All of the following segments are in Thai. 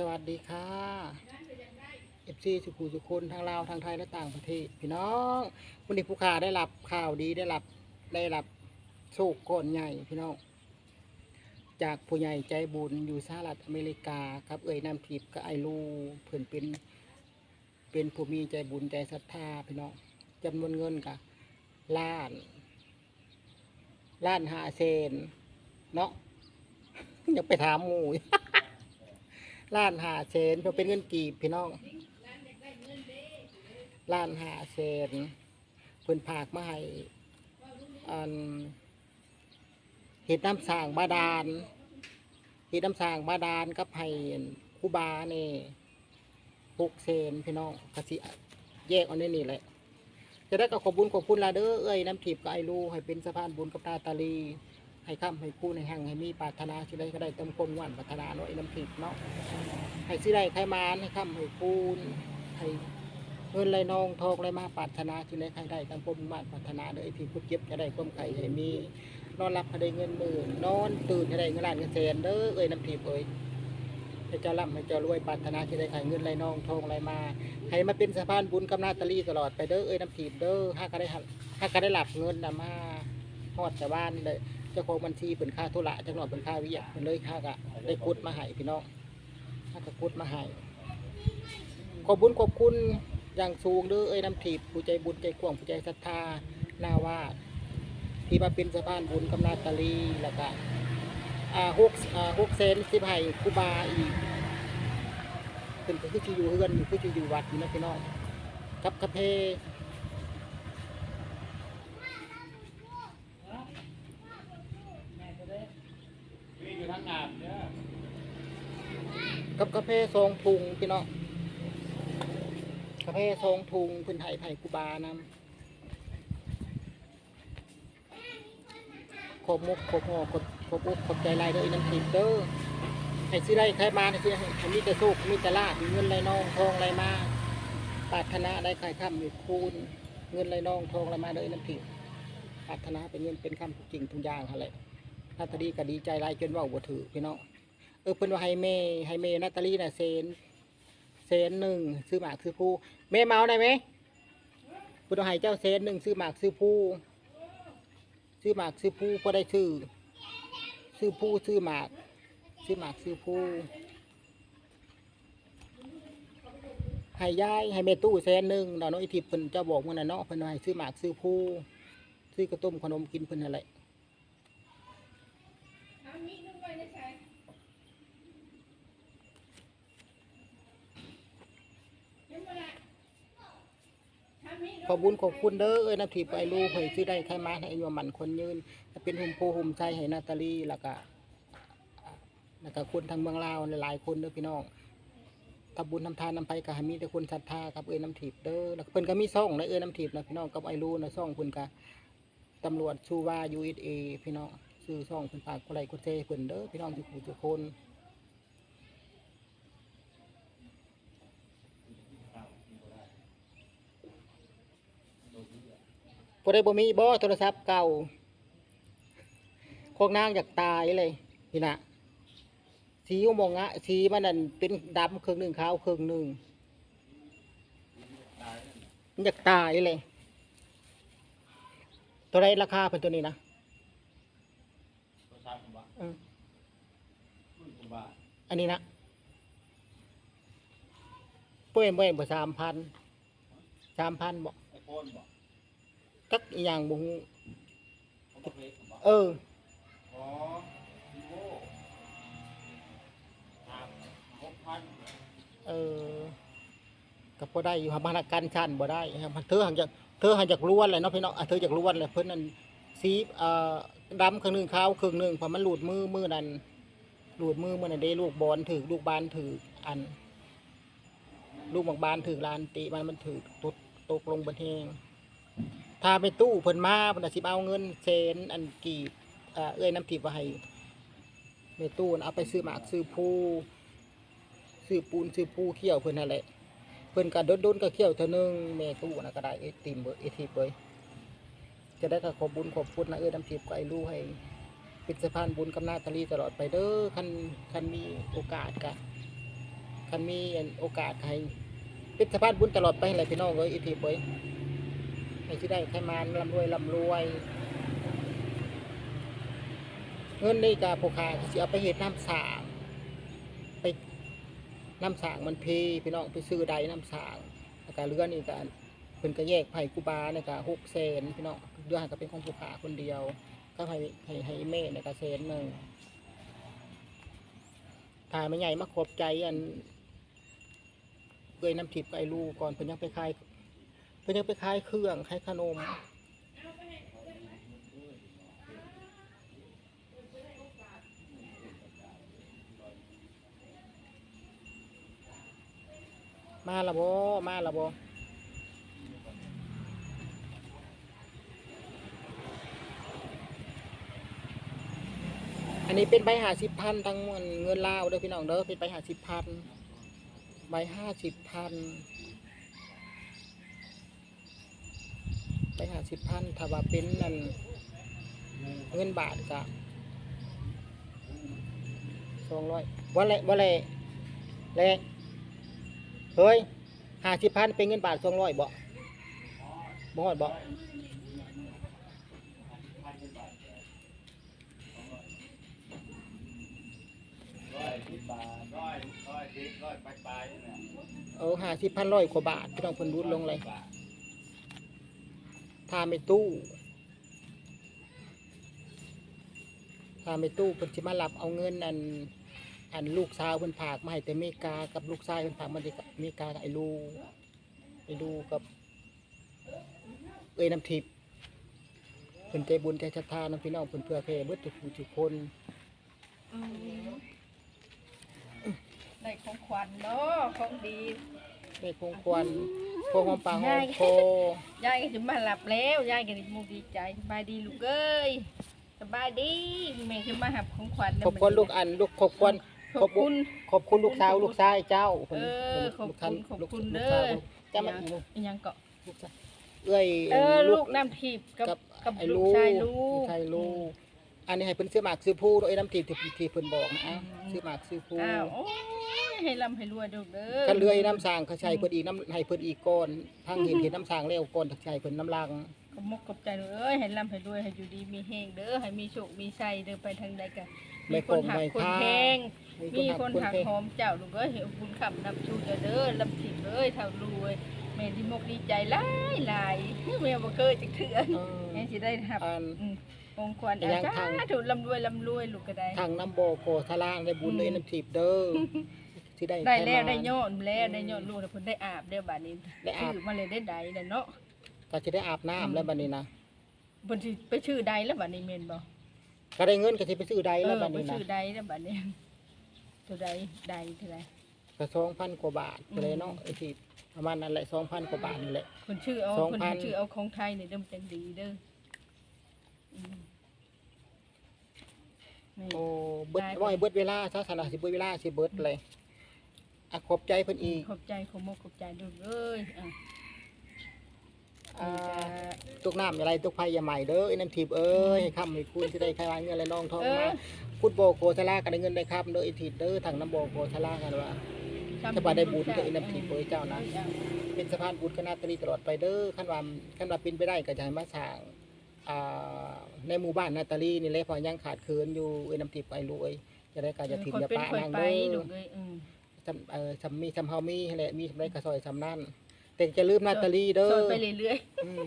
สวัสดีค่ะเอฟซีสุขุสุคนทางลาวทางไทยและต่างประเทศพี่น้องวันนี้ผู้ค้าได้รับข่าวดีได้รับได้รับโชคก้อนใหญ่พี่น้อง จากผู้ใหญ่ใจบุญอยู่สหรัฐอเมริกาครับเอ่ยนำทิพย์กับไอรูเพื่อนเป็นเป็นผู้มีใจบุญใจศรัทธาพี่น้องจำนวนเงินกับล้าน ล้านหาเซนเนาะอยากไปถามหมู ล้านหาเซนเพราะเป็นเงินกีบพี่น้องล้านหาเซนเพิ่นผากมาให้อันเห็ดน้ำสางบาดาลเห็ดน้ำสางบาดาลกับให้ครูบาเนี่หกเซนพี่น้องกสิแยกเอาในนี่แหละจะได้ก็ขอบุญขอบคุณลาเด้อเอ้ยน้ำทิพย์กับไอรูให้เป็นสะพานบุญกับตาตาลี ให้ข้ามให้คู่ในแห่งให้มีปรารถนาสิได้ก็ได้เต็มความหวานปรารถนาเนาะไอ้น้ำทิพย์เนาะให้สิได้ใครมานให้ข้ามให้คูณให้เงินไหลนองทองไหลมาปรารถนาสิได้ใครได้เต็มความหวานปรารถนาเด้อไอ้ที่พุทธเจ็บจะได้ความไข่ให้มีนอนหลับให้ได้เงินหมื่นนอนตื่นให้ได้เงินล้านเงินแสนเด้อเอ้ยน้ำทิพย์เอ้ยให้เจ้าร่ำให้เจ้ารวยปรารถนาสิได้ไข่เงินไหลนองทองไหลมาให้มาเป็นสะพานบุญกับนาตาลีตลอดไปเด้อเอ้ยน้ำทิพย์เด้อถ้าก็ได้หักถ้าก็ได้หลับเงินนะมาฮอดชาวบ้านเลย จ้าของบัญชีเป็นค่าธุระจังหวัดเป็นค่าวิทยาเป็นเลยค่ากะได้กุดมาให้พี่น้องค่ากะกุดมาให้ขอบบุญขอบคุณอย่างสูงเด้อเอ้ยน้ำทิพย์ผู้ใจบุญใจกว้างผู้ใจศรัทธาหน้าวาดที่มาเป็นสะพานบุญกับนาตาลีแล้วก็อ่าหกอ่าหกเซนสิบให้คูบาอีกเป็นก็คือที่อยู่เฮือนอยู่คือที่อยู่วัดนี่นะพี่น้องกับกระเพ มีอยู่ทั้งงานเนี่ย กับกาแฟทรงทุงพี่น้องกาแฟทรงทุงพื้นไทยไผ่กูบานำขบมุกขบหอขอบขบอกขบใจลายเด้อน้ำทิพย์เด้อให้ซื้อได้ใครมาให้ซื้อให้ให้มีแต่สุขมีแต่ลาบมีเงินไหลนองทองไหลมาปรารถนาได้ใครข้ามมีคูณเงินไหลนองทองไหลมาเด้อน้ำทิพย์ปรารถนาเป็นเงินเป็นคำจริงทุกอย่างอะไรถ้าตดีก็ดีใจหลายจนว่าบ่ถือพี่น้อง ออเพิ่นว่าให้เมให้เมนาตาลีน่ะเซนเซนหนึ่งซื้อหมากซื้อผู้เมเมาได้ไหมเพิ่นว่าให้เจ้าเซนหนึ่งซื้อหมากซื้อผู้ซื้อหมากซื้อผู้พอได้ซื้อซื้อผู้ซื้อหมาก ซื้อหมากซื้อผู้ให้ยายให้เมตู้แสนหนึ่งดอกน้องอีทิพย์เพิ่นเจ้าบอกเมื่อน่ะเนาะเพิ่นว่าให้ซื้อหมากซื้อผู้ซื้อกระต้มขนมกินเพิ่นอะไร ขอบุญขอบคุณเด้อเอ้ยน้ำทิพย์ไอ้ลูกเฮ้ยซื้อได้ใครมาให้อายุมันคนยืนเป็นหุ่มโพหุ่มใจให้นาตาลีแล้วก็แล้วก็คนทางเมืองลาวหลายๆคนเด้อพี่น้องทำบุญทำทานนำไปก็ให้มีแต่คนศรัทธากับเอ้ยน้ำทิพย์เด้อแล้วเพิ่นก็มีซ่องนะเอ้ยน้ำทิพย์นะพี่น้องกับไอ้ลูกนะซ่องเพิ่นก็ตำรวจชูว่า USA พี่น้องซื้อซ่องเพิ่นฝากคนไรคนเทเพิ่นเด้อพี่น้องทุกผู้ทุกคน พอได้บ่มีบ่โทรศัพท์เก่าพวกนางอยากตายเลยนี่นะสีมองอะสีมันนั่นเป็นดำครึ่งหนึ่งขาวครึ่งหนึ่งตายมันอยากตายเลย ตัวไรราคาเป็นตัวนี้นะตัวชาผมว่าเออผมว่าอันนี้นะเป้ยเป้ยบ่สามพันสามพันบ่ไอโฟนบอก กักอหย่างบ่ฮู้เขาบอกเลยผมบอกเอออ๋อวีโวครับหกพันเออก็พอได้อยู่ครับมากันชันบ่ได้ครับเธอหักจากเธอหักจากล้วนเลยเนาะพี่น้องอะเธอจากล้วนเลยเพิ่นนั่นสีเอ่อดำครึ่งหนึ่งขาวครึ่งหนึ่งพอมันหลุดมือมือนั้นหลุดมือมันนนเด้ลูกบอลถือลูกบานถืออัน ลูกบางบานถือลานติมันมันถือตกตกลงบนแหง ถ้าไปตู้เพิ่นมาเพิ่นอาจสิเอาเงินเซนอันกีบเอ่อเอ้ยน้ำทิพย์ว่าให้ในตู้น่ะเอาไปซื้อหมากซื้อผู้ซื้อปูนซื้อปูเขี้ยวเพิ่นนั่นแหละเพิ่นก็โดนๆก็เขี้ยวเท่านึงแม่ตู้น่ะก็ได้ไอติมเบอร์ไอทิปเลยจะได้ก็ขอบุญขอบคุณนะเอ้ยน้ำทิพย์ก็ไอ้ลูกให้เป็นสะพานบุญกับนาตาลีตลอดไปเด้อคันคันมีโอกาสกะคันมีอันโอกาสให้เป็นสะพานบุญตลอดไปให้พี่น้องเอ้ยอีทีเอ้ย ให้สิได้ใครมาร่ำรวยร่ำรวย เงินนี่ก็ผู้ค้าสิเอาไปเฮ็ดน้ำสางไปน้ำสางมันเพพี่น้องไปซื้อใดน้ำสางแล้วก็เรือนี่ก็เพิ่นก็แยกไผ่กูบาเนี่ยก็หกแสนพี่น้องเรือหันก็เป็นของผู้ค้าคนเดียว ก็ให้ให้ให้แม่เนี่ยก็แสนหนึ่งถ่ายมาใหญ่มาขอบใจอันเกยน้ำทิพย์กับไอ้ลูกก่อนเพิ่นยังไปขาย เพิ่นยังไปขายเครื่องขายขนมมาละบ่มาละบ่อันนี้เป็นใบหาสิบพันทั้งมวลเงินลาวเด้อพี่น้องเด้อเป็นใบหาสิบพันใบห้าสิบพัน ใบหาสิบพันถ้าว่าเป็นนั่นเงินบาทก็สองร้อยวันละวันละแลเฮ้ยห้าสิบพันเป็นเงินบาทสองร้อยบ่บ่ฮอดบ่อบอยร้อยสิบร้อยปลายๆเออห้าสิบพันร้อยกว่าบาทพี่น้องเพิ่นรูดลงเลย ถ้าไม่ตู้ถ้าไม่ตู้เพิ่นสิมารับเอาเงินอันอันลูกสาวเพิ่นฝากมาให้แต่อเมริกากับลูกชายเพิ่นฝากมาที่อเมริกากับไอ้ลูกไอ้ลูกกับเอ้ยน้ำทิพย์เพิ่นใจบุญใจศรัทธานํพี่น้องเพิ่นเพื่อแผ่เบิดทุกผู้ทุกคนได้ของขวัญเนาะของดีได้คงควร พวงหอมปลาหอมโคยายก็จะมาหลับแล้วยายก็ดีมุกดีใจสบายดีลูกเอ้ยสบายดีแม่จะมาหับของขวัญขอบคุณลูกอันลูกขอบคุณขอบคุณขอบคุณลูกสาวลูกชายเจ้าเออขอบคุณขอบคุณลูกเด้สาวอจะมาอีกลูกอิหยังเกาะลูกชายเอ้ยเออลูกน้ำทิพย์กับกับกับไอ้ลูลูกกชายลูลูกกชายลูก อันนี้ให้เพิ่นซื้อหมากซื้อผู้โดยน้ำทิพย์ที่ที่เพิ่นบอกนะอ้าวอืมซื้อหมากซื้อผู้อ้าวโอ้ยให้ร่ำให้รวยเด้อเด้อกันเลื่อยน้ำสร้างเขาใช้เพิ่นอีกน้ำให้เพิ่นอีกก้อนทางเห็นเห็นน้ำสร้างแล้วก้อนถักใช้เพิ่นน้ำลังขอบมกขอบใจลูกเอ้ยให้ร่ำให้รวยให้อยู่ดีมีแห้งเด้อให้มีโชคมีชัยเด้อไปทางใดกันมีคนหักคนแพงมีคนหักหอมเจ้าลูกเอ้ยเห็นบุญคำนำชูเด้อเด้อลำถิบเอ้ยเท่ารวยแม่ดีมกดีใจหลายหลายแม่บ่เคยจักเถื่อเออแม่สิได้รับ อันอืมองค์ควรอีกอย่างอาทางจารย์ถูกลำรวยลำรวยลูกก็ได้ทางน้ำโบโกทะลางได้บุญเลยน้ำทิพย์เด้อที่ได้ได้แล้วใครมาได้ยอดแล้วได้ยอดลูกแล้วเพิ่นได้อาบเด้อบัดนี้ได้อาบชื่อมาเลยได้ใดแล้วเนาะก็จะได้อาบน้ำแล้วบัดนี้นะเพิ่นสิไปชื่อใดแล้วบัดนี้แม่นบ่ก็ได้เงินก็สิไปซื้อใดเอแล้วอบัดไปนี้นะชื่อใดแล้วบัดนี้ตัวใดใดเท่าไหร่ก็สองพันกว่าบาทไปเลยเนาะไอ้ที่ประมาณนั้นแหละสองพันกว่าบาทนี่แหละเพิ่นชื่อเอาสองเพิ่นพันชื่อเอาของไทยนี่เด้อมันจังดีเด้ออืม นี่ โอ้เบิดได้ว่าให้เบิดเวลาถ้าสนะสิเบิดเวลาสิเบิดเลยอะขอบใจเพิ่นอีกขอบใจขอบมกขอบใจลูกเอ้ยอะอ่านี่ก็ตกน้ำอะไรตกไฟอย่าใหม่เด้อไอ้น้ำทิพย์เอ้ยให้คำให้คุณที่ได้ใครวางเงินและน้องทองเอมาอฟุตบอลโกทะลากันได้เงินได้ครับเด้อไอ้ทิพย์เด้อทางน้ำบอลโกทะลากันว่าจะบ่ได้บุญกับไอ้น้ำทิพย์เอ้ยเจ้านะ เป็นสะพานบุญคณะตรีตลอดไปเด้อขั้นว่าขั้นว่าเป็นไปได้ก็จะให้มาสร้างอ่า ในหมู่บ้านนาตาลีนี่แหละเพอยังขาดเคินอยู่ไอ้น้ำทิพย์ไปรวยจะได้การจะถิ่นคนจะเป็นปะคนนางไปเด้ลูอกเอ้ยอืมจำเออจำมีจำเฮามีแหละมีจำได้กระซอยจำนั่นแต่จะลืมนาตาลีเด้อสอนไปเรื่อยอืม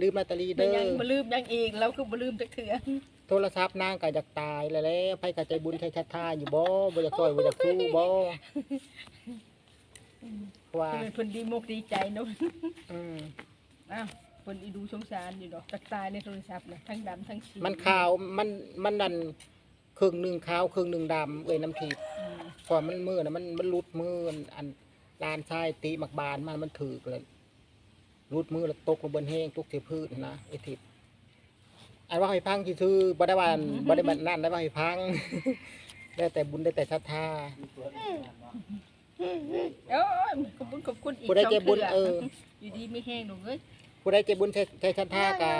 ลืมนาตาลีๆไม่เด้อยังบ่ลืมยังอีกเราคือบ่ลืมจักเถื่อโทรศัพท์นางก็อยากตายแล้วแหล้วไผก็ใจบุญใจศรัทธาอยู่บ่บ่อยากซอยบ่อยากสู้บ่ว่าคือเป็นเพิ่นดีมกดีใจเนาะอืมอ้าว เพิ่นอีดูสงสารอยู่ดอกตักตายในโทรศัพท์น่ะทั้งดำทั้งสีมันขาวมันมันนั่นครึ่งหนึ่งขาวครึ่งหนึ่งดำเอ้ยน้ำทิพย์อืมพอมันมือนะมันมันรุดมืออันอันลานชายตีหมักบานมันมันถือเลยรุดมือแล้วตกลงบนแห้งตกเสียพืชนะไอ้ทิพย์อันว่าให้พังที่ซื้อบ่ได้ว่าอันบ่ได้บันนั่นได้ว่าให้พัง ได้แต่บุญได้แต่ศรัทธา โอ้ยขอบคุณขอบคุณอีกผู้ใดเจ็บบุญสงทื่เออ อยู่ดีไม่แห้งลูกเอ้ย ผู้ใดเจ็บบุญใช้ใช้ศรัทธาก็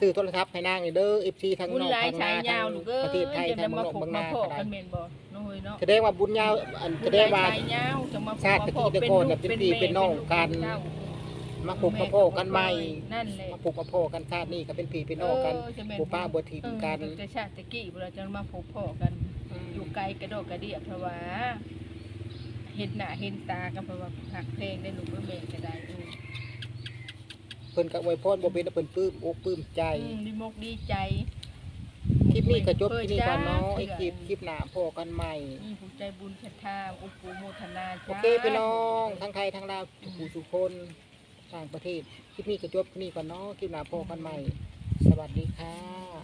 ซื้อโทรศัพท์ให้นางนี่เด้อ FC ทั้งบุญนอกหลายทั้งชายนาทั้ยาวงลูกเอ้ยประเทศไทยจะทั้ได้งมานอกพบเมืองมานาพก็บได้กันแม่นบ่น้อยเนาะแสดงว่าบุญยาวอันแสดงว่าใจยาวจะมาชาติตะกี้ตะโกนน่ะเป็นพี่เป็นน้องกันมาปลูกมะโพร้าวกันใหม่นั่นแหละมาปลูกมะโพร้าวกันชาตินี้ก็เป็นพี่เป็นน้องกันเจะแม่นปู่ป้าบัวทิมกัน เออแต่ชาติตะกี้เราจะมาพบพ่อกัน อยู่ไกลกระโดดกระเดียเพราะว่าเห็นหน้าเห็นตากันเพราะว่าหักเพลงได้ลูกเบิ่งก็ได้เออ เพิ่นก็อวยพรบ่เป็นเพิ่นปลื้มอกปลื้มใจ อืมดีมกดีใจคลิปนี้ก็จบที่นี่ก่อนเนาะไอ้คลิปคลิปหน้าพอกันใหม่อืมผู้ใจบุญเพ็ญทาอุปูโมทนาโอจ้าเคพี่น้องทั้งไทยทั้งลาวทุกผู้ทุกคนต่างประเทศ คลิปนี้ก็จบที่นี่ก่อนเนาะคลิปหน้าพอกันใหม่ สวัสดีค่ะ